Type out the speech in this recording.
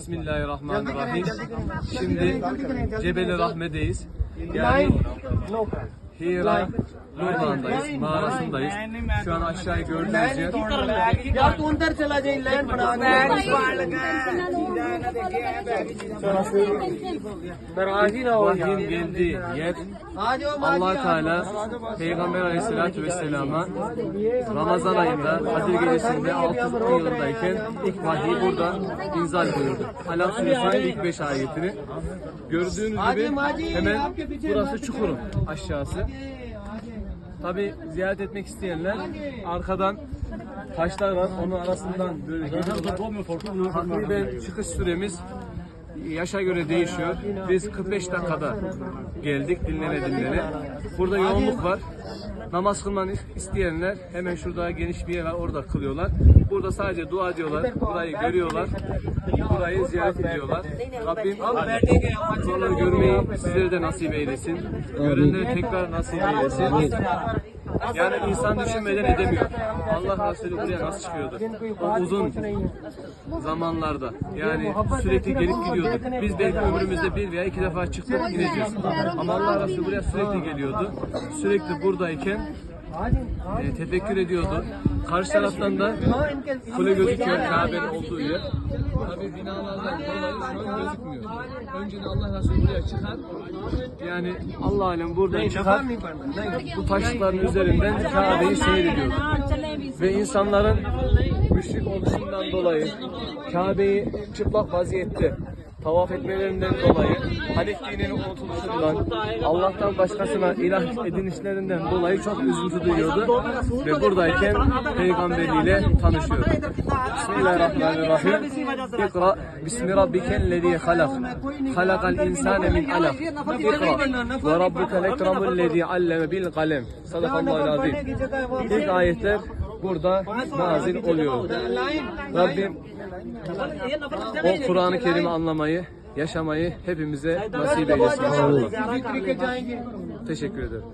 Bismillahirrahmanirrahim. Şimdi Cebeli Rahme'deyiz. Yani Hira Nurdağ'ındayız, mağarasındayız. Şu an aşağıya gördüğünüz yer यार तू अंदर चला जाए लाइन बना नाराजी ना हो vahyin geldiği yer आ जाओ allah Teala Peygamber Aleyhisselatü Vesselam'a Ramazan ayında Kadir Gecesi'nde 600 yılındayken ilk vahyi burada inzal buyurdu. Alak Suresi'nin ilk 5 ayetini. Gördüğünüz gibi hemen burası Çukur'un aşağısı. Tabi ziyaret etmek isteyenler arkadan taşlar var. Onun arasından böyle geliyorlar. Takriben çıkış süremiz yaşa göre değişiyor. Biz 45 dakikada geldik dinlene dinlene. Burada yoğunluk var. Namaz kılmanı isteyenler hemen şurada geniş bir yer var orada kılıyorlar. Burada sadece dua ediyorlar. Burayı görüyorlar. Burayı ziyaret ediyorlar. Rabbim buraları görmeyi sizlere de nasip eylesin. Görenlere tekrar nasip eylesin. Yani insan düşünmeden edemiyor. Allah Resulü buraya nasıl çıkıyordu? O uzun zamanlarda. Yani sürekli gelip gidiyorduk. Biz belki ömrümüzde bir veya iki defa çıktık gideceğiz. Ama Allah Resulü buraya sürekli geliyordu. Sürekli buradayken e, tefekkür ediyordu. Karşı taraftan da kule gözüküyor Kabe'nin olduğu yer. Tabi binalardan dolayı şu an gözükmüyor. Önceden Allah Resulü buraya çıkar. Yani Allah alem buradan çıkar. Bu taşların üzerinden Kabe'yi seyrediyordu. Ve insanların müşrik oluşundan dolayı Kabe'yi çıplak vaziyette tavaf etmelerinden dolayı Hanif dininin unutuluşundan Allah'tan başkasına ilah edinişlerinden dolayı çok üzüntü duyuyordu ve buradayken peygamberiyle tanışıyordu. Bismillahirrahmanirrahim. İkra bismi rabbikellezî halak. Halakal insâne min alak. İkra ve rabbukel ekremüllezî alleme bil kalem. Sadakallahu azim. İlk ayetler burada nazil oluyor. Rabbim o Kur'an-ı Kerim'i anlamayı, yaşamayı hepimize nasip eylesin. Teşekkür ederim.